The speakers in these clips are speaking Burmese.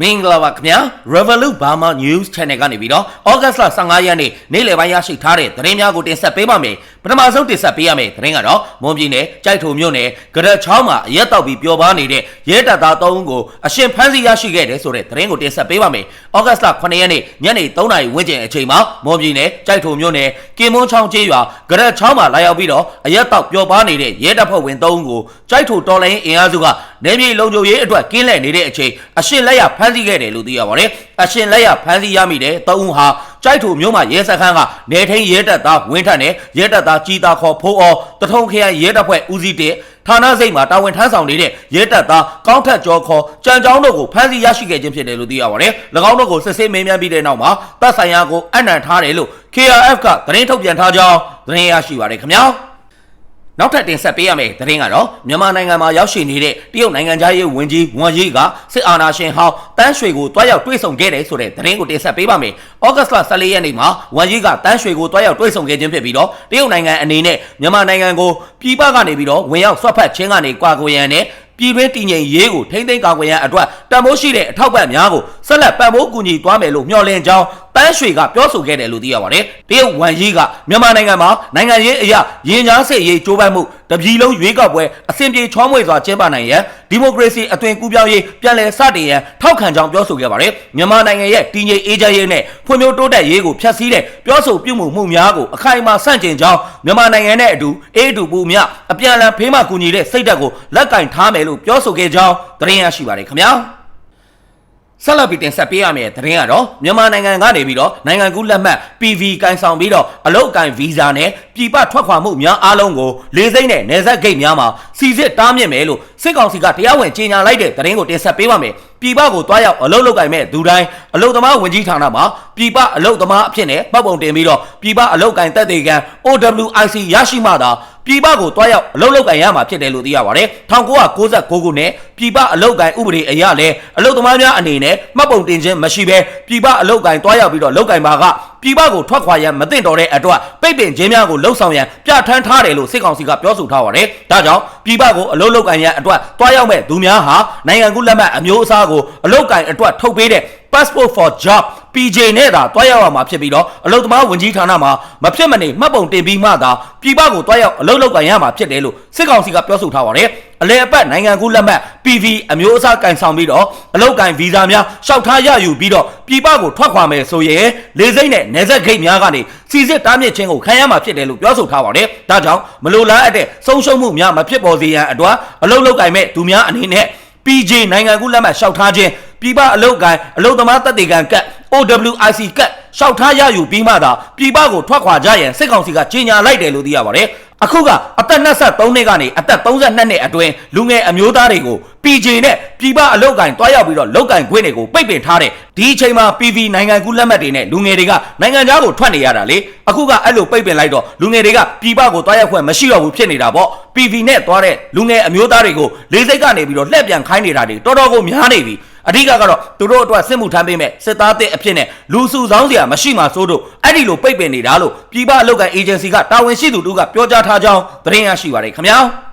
မင်္ဂလာပါခင်ဗျာ Revolut Burma News Channel ကနေပြီးတော့ August လ15ရက်နေ့နေ့လယ်ပိုင်းရရှိထားတဲ့သတင်းများကိုတင်ဆက်ပေးပါမယ်ပထမဆုံးတင်ဆက်ပေးရမယ့်သတင်းကတော့မွန်ပြည်နယ်ကြိုက်ထုံမြို့နယ်ကြရက်ချောင်းမှာအရက်တောက်ပြီးပျော်ပါနေတဲ့ရဲတပ်သား3ဦးကိုအရှင်ဖမ်းဆီးရရှိခဲ့တယ်ဆိုတဲ့သတင်းကိုတင်ဆက်ပေးပါမယ် August လ9ရက်နေ့ညနေ3နာရီဝန်းကျင်အချိန်မှာမွန်ပြည်နယ်ကြိုက်ထုံမြို့နယ်ကင်မွန်းချောင်းကျေးရွာကြရက်ချောင်းမှာလာရောက်ပြီးတော့အရက်တောက်ပျော်ပါနေတဲ့ရဲတပ်ဖွဲ့ဝင်3ဦးကိုကြိုက်ထုံတော်လိုင်းအင်အားစုကနေပြည်လုံခြုံရေးအတွက်ကင်းလှည့်နေတဲ့အချိန်အရှင်လက်ရဖမ်းဆီးခဲ့တယ်လို့သိရပါတယ်။အရှင်လက်ရဖမ်းဆီးရမိတဲ့သုံးဦးဟာ ကြိုက်ထုမြို့မှာရဲစခန်းကနေထိန်ရဲတပ်သားဝင်းထက်နဲ့ရဲတပ်သားကြီးသားခေါ်ဖိုးအော်တထုံခရိုင်ရဲတပ်ဖွဲ့ဦးစီးတဲ့ဌာနစိတ်မှာတာဝန်ထမ်းဆောင်နေတဲ့ရဲတပ်သားကောင်းထက်ကျော်ခေါ်ကြံကြောင်းတို့ကိုဖမ်းဆီးရရှိခဲ့ခြင်းဖြစ်တယ်လို့သိရပါတယ်။၎င်းတို့ကိုစစ်ဆေးမင်းမြန်းပြီးတဲ့နောက်မှာတပ်ဆိုင်ရာကိုအနံ့ထားတယ်လို့ KRF ကသတင်းထုတ်ပြန်ထားကြောင်းသတင်းရရှိပါတယ်ခင်ဗျာ။ နောက်ထပ်တင်ဆက်ပေးရမယ့်သတင်းကတော့မြန်မာနိုင်ငံမှာရောက်ရှိနေတဲ့တရုတ်နိုင်ငံသားရေးဝန်ကြီးဝမ်ယီကစစ်အာဏာရှင်ဟောင်းတန်းရွှေကိုတွားရောက်တွေ့ဆုံခဲ့တယ်ဆိုတဲ့သတင်းကိုတင်ဆက်ပေးပါမယ်။ဩဂတ်စ်လ14ရက်နေ့မှာဝမ်ယီကတန်းရွှေကိုတွားရောက်တွေ့ဆုံခဲ့ခြင်းဖြစ်ပြီးတော့တရုတ်နိုင်ငံအနေနဲ့မြန်မာနိုင်ငံကိုပြည်ပကနေပြီးတော့ဝင်ရောက်ဆွတ်ဖက်ခြင်းကနေကွာကိုရန်နဲ့ပြည်တွင်းတည်ငြိမ်ရေးကိုထိမ့်သိမ်းကာကွယ်ရန်အတွက်တန်ဖိုးရှိတဲ့အထောက်ပံ့များကိုဆက်လက်ပံ့ပိုးကူညီသွားမယ်လို့မျှော်လင့်ကြောင်းတန်းရွှေကပြောဆိုခဲ့တယ်လို့သိရပါတယ်။တရုတ်ဝမ်ယီကမြန်မာနိုင်ငံမှာနိုင်ငံရေးအရာရင်ကြားစစ်ရေးကြိုးပမ်းမှုတပြည်လုံးရွေးကောက်ပွဲအဆင်ပြေချောမွေ့စွာကျင်းပနိုင်ရန်ဒီမိုကရေစီအသွင်ကူးပြောင်းရေးပြန်လည်စတင်ရန်ထောက်ခံကြောင်းပြောဆိုခဲ့ပါတယ်။မြန်မာနိုင်ငံရဲ့တည်ငြိမ်အေးချမ်းရေးနဲ့ဖွံ့ဖြိုးတိုးတက်ရေးကိုဖျက်ဆီးတဲ့ပြောဆိုပြုမှုမှုများကိုအခိုင်အမာဆန့်ကျင်ကြောင်းမြန်မာနိုင်ငံနဲ့အတူအေးအတူပူမြအပြန်အလှန်ဖေးမှကူညီတဲ့စိတ်ဓာတ်ကိုလက်ကင်ထားမယ်လို့ပြောဆိုခဲ့ကြောင်းသတင်းရရှိပါတယ်ခင်ဗျာ။ ဆက်လက်ပြီးတင်ဆက်ပေးရမယ့်သတင်းကတော့မြန်မာနိုင်ငံကနေပြီးတော့နိုင်ငံကူးလက်မှတ် PV ကန်ဆောင်ပြီးတော့အလုတ်ကန်ဗီဇာနဲ့ပြည်ပထွက်ခွာမှုများအားလုံးကိုလေးစိမ့်နဲ့နယ်စပ်ဂိတ်များမှာစီစစ်တားမြစ်မယ်လို့စစ်ကောင်စီကတရားဝင်ကြေညာလိုက်တဲ့သတင်းကိုတင်ဆက်ပေးပါမယ်ပြည်ပကိုတွားရောက်အလုတ်လုတ်ကင်မဲ့ဒူတိုင်းအလုတ်သမားဝင်ကြီးဌာနမှာပြည်ပအလုတ်သမားအဖြစ်နဲ့ပတ်ပုံတင်ပြီးတော့ပြည်ပအလုတ်ကင်တက်သေးကန် OWIC ရရှိမှသာပြည်ပကိုတွားရောက်အလုတ်လုတ်ကင်ရမှာဖြစ်တယ်လို့သိရပါတယ်1996ခုနှစ် ပြည်ပအလုတ်ကင်ဥပဒေအရလည်းအလုတ်သမားများအနေနဲ့မှတ်ပုံတင်ခြင်းမရှိဘဲပြည်ပအလုတ်ကင်တွားရောက်ပြီးတော့လုတ်ကင်ပါကပြည်ပကိုထွက်ခွာရန်မသင့်တော်တဲ့အတွက်ပိတ်ပင်ခြင်းများကိုလှုံ့ဆော်ရန်ပြဋ္ဌာန်းထားတယ်လို့စစ်ကောင်စီကပြောဆိုထားပါတယ်။ဒါကြောင့်ပြည်ပကိုအလုတ်လုတ်ကင်ရန်အတွက်တွားရောက်မဲ့သူများဟာနိုင်ငံကူးလက်မှတ်အမျိုးအစားကိုအလုတ်ကင်အတွက်ထုတ်ပေးတဲ့ passport for job PJ နဲ့သာတွားရောက်ရမှာဖြစ်ပြီးတော့အလုတ်သမားဝင်ကြီးဌာနမှာမဖြစ်မနေမှတ်ပုံတင်ပြီးမှသာပြည်ပကိုတွားရောက်အလုတ်လုတ်ကန်ရမှာဖြစ်တယ်လို့စစ်ကောင်စီကပြောဆိုထားပါတယ် အလဲအပတ်နိုင်ငံကူးလက်မှတ် PV အမျိုးအစားကန်ဆောင်ပြီးတော့အလုတ်ကန်ဗီဇာများရှောက်ထားရယူပြီးတော့ပြည်ပကိုထွက်ခွာမယ်ဆိုရင်လေစိမ့်နဲ့နေဆက်ဂိတ်များကနေစီစစ်တားမြစ်ခြင်းကိုခံရမှာဖြစ်တယ်လို့ပြောဆိုထားပါတယ်ဒါကြောင့်မလိုလားအပ်တဲ့ဆုံးရှုံးမှုများမဖြစ်ပေါ်စေရန်အတွက်အလုတ်လုတ်ကန်မဲ့သူများအနေနဲ့ PJ နိုင်ငံကူးလက်မှတ်ရှောက်ထားခြင်းပြည်ပအလုတ်ကန်အလုတ်သမားတပ်တေကန်ကတ် OWIC ကတ် ရှောက်ထားရယူပြီးမှသာပြည်ပကိုထွက်ခွာကြရန်စစ်ကောင်စီကကြေညာလိုက်တယ်လို့သိရပါတယ်အခုကအသက်23နှစ်ကနေအသက်32နှစ်အတွင်းလူငယ်အမျိုးသားတွေကို PJ နဲ့ပြည်ပအလုတ်ကန်တွားရောက်ပြီးတော့လုတ်ကန်ခွင့်တွေကိုပိတ်ပင်ထားတဲ့ဒီအချိန်မှာ PV နိုင်ငံကူးလက်မှတ်တွေနဲ့လူငယ်တွေကနိုင်ငံခြားကိုထွက်နေရတာလေအခုကအဲ့လိုပိတ်ပင်လိုက်တော့လူငယ်တွေကပြည်ပကိုတွားရောက်ခွင့်မရှိတော့ဘူးဖြစ်နေတာပေါ့ PV နဲ့တွားတဲ့လူငယ်အမျိုးသားတွေကိုလေးစိတ်ကနေပြီးတော့လှည့်ပြန်ခိုင်းနေတာတွေတော်တော်ကိုများနေပြီ အဓိကကတော့သူတို့အတွက်စစ်မှုထမ်းပေးမဲ့စစ်သားတဲ့အဖြစ်နဲ့လူစုဆောင်းစရာမရှိမှစိုးတို့အဲ့ဒီလိုပိတ်ပင်နေတာလို့ပြည်ပအလုပ်ကန်အေဂျင်စီကတာဝန်ရှိသူတို့ကပြောကြားထားကြောင်းသတင်းရရှိပါတယ်ခင်ဗျာ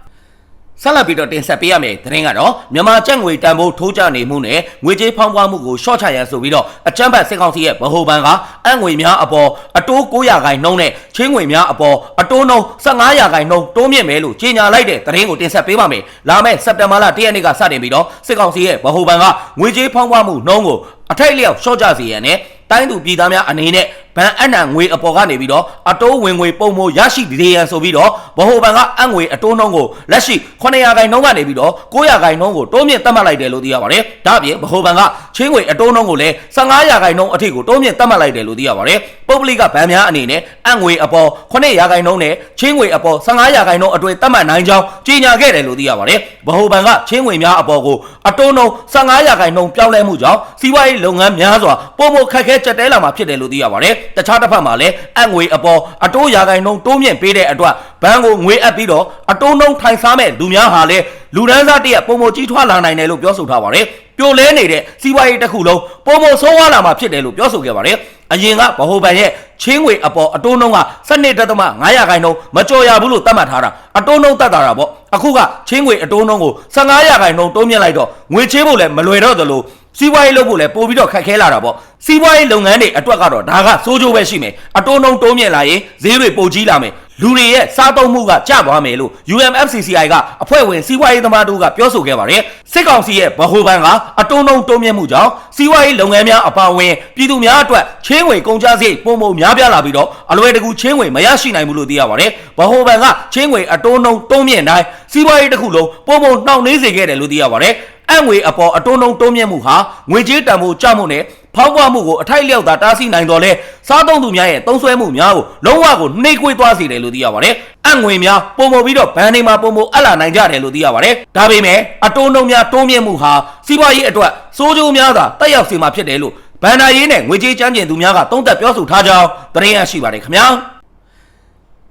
ဆက်လက်ပြီးတော့တင်ဆက်ပေးရမယ့်သတင်းကတော့မြန်မာကျပ်ငွေတန်ဖိုးထိုးကျနေမှုနဲ့ငွေကြေးဖောင်းပွားမှုကိုရှော့ချရန်ဆိုပြီးတော့အကြမ်းဖက်စစ်ကောင်စီရဲ့ဗဟိုဘဏ်ကအငွေများအပေါ်အတိုး900ခိုင်နှုန်းနဲ့ချင်းငွေများအပေါ်အတိုးနှုန်း1500ခိုင်နှုန်းတိုးမြင့်မယ်လို့ကြေညာလိုက်တဲ့သတင်းကိုတင်ဆက်ပေးပါမယ်။လာမယ့်စက်တင်ဘာလ1ရက်နေ့ကစတင်ပြီးတော့စစ်ကောင်စီရဲ့ဗဟိုဘဏ်ကငွေကြေးဖောင်းပွားမှုနှုန်းကိုအထိုက်လျောက်ရှော့ချစေရန်နဲ့တိုင်းသူပြည်သားများအနေနဲ့ ဗန်အနံငွေအပေါ်ကနေပြီးတော့အတိုးဝင်ငွေပုံမိုရရှိဒေရန်ဆိုပြီးတော့ဗဟိုဘဏ်ကအငွေအတိုးနှုန်းကိုလက်ရှိ900ခိုင်နှုန်းကနေပြီးတော့900ခိုင်နှုန်းကိုတိုးမြင့်သတ်မှတ်လိုက်တယ်လို့သိရပါတယ်။ဒါ့အပြင်ဗဟိုဘဏ်ကချင်းငွေအတိုးနှုန်းကိုလည်း1500ခိုင်နှုန်းအထိကိုတိုးမြင့်သတ်မှတ်လိုက်တယ်လို့သိရပါတယ်။ပုဂ္ဂလိကဗန်များအနေနဲ့အငွေအပေါ်900ခိုင်နှုန်းနဲ့ချင်းငွေအပေါ်1500ခိုင်နှုန်းအတွင်းသတ်မှတ်နိုင်ကြောင်းကြေညာခဲ့တယ်လို့သိရပါတယ်။ဗဟိုဘဏ်ကချင်းငွေများအပေါ်ကိုအတိုးနှုန်း1500ခိုင်နှုန်းပြောင်းလဲမှုကြောင့်စီးပွားရေးလုပ်ငန်းများစွာပုံမခက်ခဲကြက်တဲလာမှာဖြစ်တယ်လို့သိရပါတယ်။တခြားတစ်ဖက်မှာလည်းအငွေအပေါ်အတိုးရာခိုင်နှုန်းတိုးမြင့်ပေးတဲ့အတွက်ဘဏ်ကိုငွေအပ်ပြီးတော့အတိုးနှုန်းထိုင်စားမဲ့လူများဟာလည်းလူဒန်းစားတရက်ပုံမကြီးထွားလာနိုင်တယ်လို့ပြောဆိုထားပါတယ်။ပြိုလဲနေတဲ့စီးပွားရေးတစ်ခုလုံးပုံမဆိုးဝါးလာမှာဖြစ်တယ်လို့ပြောဆိုခဲ့ပါတယ်။အရင်ကဗဟိုဘဏ်ရဲ့ချင်းငွေအပေါ်အတိုးနှုန်းက12.5ခိုင်နှုန်းမကြော်ရဘူးလို့သတ်မှတ်ထားတာအတိုးနှုန်းတတ်တာပေါ့အခုကချင်းငွေအတိုးနှုန်းကို15ရာခိုင်နှုန်းတိုးမြင့်လိုက်တော့ငွေချေးဖို့လည်းမလွယ်တော့သလို စီးပွားရေးလုပ်ဖို့လည်းပို့ပြီးတော့ခက်ခဲလာတာပေါ့စီးပွားရေးလုပ်ငန်းတွေအတွက်ကတော့ဒါကစိုးကျိုးပဲရှိမယ်အတိုးနှုံတိုးမြင့်လာရင်ဈေးတွေပိုကြီးလာမယ် လူတွေရဲ့စားသုံးမှုကကျသွားမယ်လို့ UMFCCI ကအဖွဲ့ဝင်စီးပွားရေးသမားတို့ကပြောဆိုခဲ့ပါတယ်စစ်ကောင်စီရဲ့ဗဟိုဘဏ်ကအတိုးနှုံတိုးမြင့်မှုကြောင့်စီးပွားရေးလုပ်ငန်းများအပါအဝင်ပြည်သူများအတွက်ချင်းဝေကုန်ကျစရိတ်ပုံပုံများပြားလာပြီးတော့အလွယ်တကူချင်းဝေမရရှိနိုင်ဘူးလို့သိရပါတယ်ဗဟိုဘဏ်ကချင်းဝေအတိုးနှုံတိုးမြင့်တိုင်းစီးပွားရေးတစ်ခုလုံးပုံပုံနှောင့်နှေးစေခဲ့တယ်လို့သိရပါတယ်အံ့ငွေအပေါ်အတိုးနှုံတိုးမြင့်မှုဟာငွေကြေးတန်ဖိုးကျမှုနဲ့ ဖောက်ပွားမှုကိုအထိုက်လျောက်သာတားဆီးနိုင်တော်လဲစားသုံးသူများရဲ့သုံးစွဲမှုများကိုလုံးဝကိုနှိမ့်ကွေးသွားစေတယ်လို့သိရပါတယ်။အံ့ငွေများပုံမပြီးတော့ဘဏ်တွေမှာပုံမအပ်လာနိုင်ကြတယ်လို့သိရပါတယ်။ဒါပေမဲ့အတိုးနှုံများတိုးမြင့်မှုဟာစီးပွားရေးအတွက်စိုးကျိုးများသာတက်ရောက်စေမှာဖြစ်တယ်လို့ဘဏ္ဍာရေးနဲ့ငွေကြေးချမ်းကျင်သူများကသုံးသပ်ပြောဆိုထားကြောင်းသတင်းရရှိပါတယ်ခင်ဗျာ။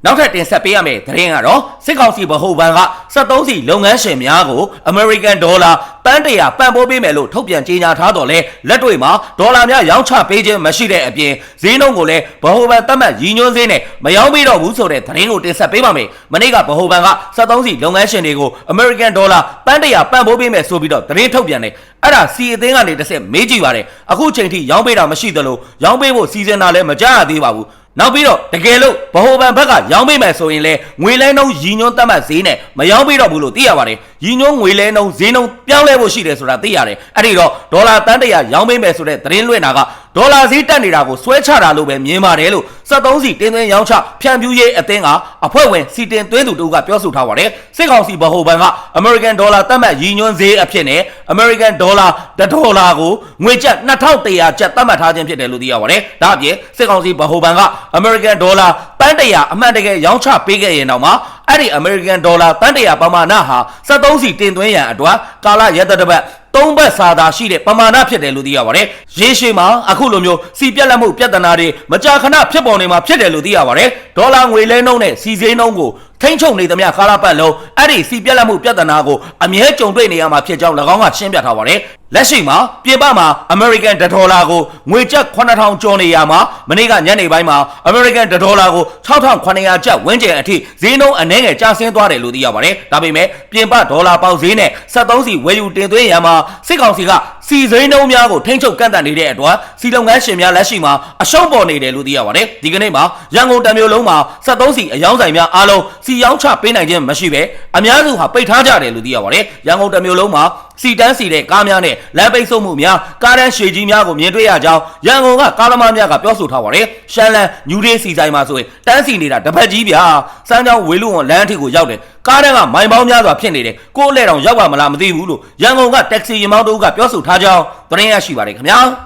နောက်ထပ်တင်ဆက်ပေးရမယ့်သတင်းကတော့စစ်ကောင်စီဗဟိုဘဏ်က73စီလုပ်ငန်းရှင်များကို American Dollar တန်းတရာပံ့ပိုးပေးမယ်လို့ထုတ်ပြန်ကြေညာထားတော့လဲလက်တွေ့မှာဒေါ်လာများရောင်းချပေးခြင်းမရှိတဲ့အပြင်ဈေးနှုန်းကိုလည်းဗဟိုဘဏ်သတ်မှတ်ရည်ညွှန်းဈေးနဲ့မရောင်းပေးတော့ဘူးဆိုတဲ့သတင်းကိုတင်ဆက်ပေးပါမယ်။မနေ့ကဗဟိုဘဏ်က73စီလုပ်ငန်းရှင်တွေကို American Dollar တန်းတရာပံ့ပိုးပေးမယ်ဆိုပြီးတော့သတင်းထုတ်ပြန်တယ်။အဲ့ဒါစီအသင်းကနေတစ်ဆက်မေးကြည့်ပါတယ်။အခုချိန်ထိရောင်းပေးတာမရှိသလိုရောင်းပေးဖို့စီစဉ်တာလည်းမကြားရသေးပါဘူး။ နောက်ပြီးတော့တကယ်လို့ဗဟိုဘဏ်ဘက်ကရောင်းပေးမယ်ဆိုရင်လေငွေလဲနှုန်းရည်ညွှန်းသတ်မှတ်ဈေးနဲ့မရောင်းပေးတော့ဘူးလို့သိရပါတယ်ရည်ညွှန်းငွေလဲနှုန်းဈေးနှုန်းပြောင်းလဲဖို့ရှိတယ်ဆိုတာသိရတယ်အဲ့ဒီတော့ဒေါ်လာတန်းတရာရောင်းပေးမယ်ဆိုတဲ့သတင်းလွှင့်တာက ဒေါ်လာဈေးတက်နေတာကိုဆွဲချတာလို့ပဲမြင်ပါတယ်လို့73စီတင်းသွင်းရောင်းချဖြန့်ဖြူးရေးအသင်းကအဖွဲ့ဝင်စီတင်သွင်းသူတို့ကပြောဆိုထားပါတယ်စစ်ကောင်စီဗဟိုဘဏ်က American Dollar သတ်မှတ်ရည်ညွှန်းဈေးအဖြစ်နဲ့ American Dollar 1ဒေါ်လာကိုငွေကျပ်2100ကျပ်သတ်မှတ်ထားခြင်းဖြစ်တယ်လို့သိရပါတယ်ဒါအပြင်စစ်ကောင်စီဗဟိုဘဏ်က American Dollar တန်းတရာအမှန်တကယ်ရောင်းချပေးခဲ့ရင်တော့မှအဲ့ဒီ American Dollar တန်းတရာပမာဏဟာ73စီတင်သွင်းရန်အတွက်ကာလရက်သက်တစ်ပတ် သုံးဘက်စာသာရှိတဲ့ပမာဏဖြစ်တယ်လို့သိရပါတယ်။ရေရှည်မှာအခုလိုမျိုးစီပြက်လက်မှုပြဿနာတွေမကြာခဏဖြစ်ပေါ်နေမှာဖြစ်တယ်လို့သိရပါတယ်။ဒေါ်လာငွေလဲနှုန်းနဲ့စီဈေးနှုန်းကိုထိမ့်ချုပ်နေသမျှကာလပတ်လုံးအဲ့ဒီစီပြက်လက်မှုပြဿနာကိုအမြဲကြုံတွေ့နေရမှာဖြစ်ကြောင်း၎င်းကရှင်းပြထားပါတယ်။လက်ရှိမှာပြင်ပမှာ American ဒေါ်လာကိုငွေကျပ်9000ကျော်နေရမှာမနေ့ကညနေပိုင်းမှာ American ဒေါ်လာကို6900ကျပ်ဝန်းကျင်အထိဈေးနှုန်းအနည်းငယ်ကျဆင်းသွားတယ်လို့သိရပါတယ်။ဒါပေမဲ့ပြင်ပဒေါ်လာပေါက်ဈေးနဲ့73စီဝယ်ယူတင်သွင်းရမှာစစ်ကောင်စီက စီစိမ်းနှုံးများကိုထိမ့်ချုပ်ကန့်တတ်နေတဲ့အတွက်စီလုပ်ငန်းရှင်များလက်ရှိမှာအရှုံးပေါ်နေတယ်လို့သိရပါတယ်။ဒီကနေ့မှာရန်ကုန်တမျိုးလုံးမှာ73စီအယောင်းဆိုင်များအားလုံးစီရောင်းချပေးနိုင်ခြင်းမရှိဘဲအများစုဟာပိတ်ထားကြတယ်လို့သိရပါတယ်။ရန်ကုန်တမျိုးလုံးမှာ စီတန်းစီတဲ့ကားများနဲ့လမ်းပိတ်ဆို့မှုများကားတန်းရှည်ကြီးများကိုမြင်တွေ့ရကြောင်းရန်ကုန်ကကားသမားများကပြောဆိုထားပါတယ်။ရှမ်းလန်းညူဒေးစီဆိုင်မှာဆိုရင်တန်းစီနေတာတစ်ပတ်ကြီးဗျာ။စမ်းချောင်းဝေလူဝန်လမ်းအထိကိုရောက်တယ်။ကားတန်းကမိုင်ပေါင်းများစွာဖြစ်နေတယ်။ကိုယ်လက်တောင်ရောက်ပါမလားမသိဘူးလို့ရန်ကုန်ကတက္ကစီရင်မောင်းတို့ကပြောဆိုထားကြောင်းသတင်းရရှိပါတယ်ခင်ဗျာ။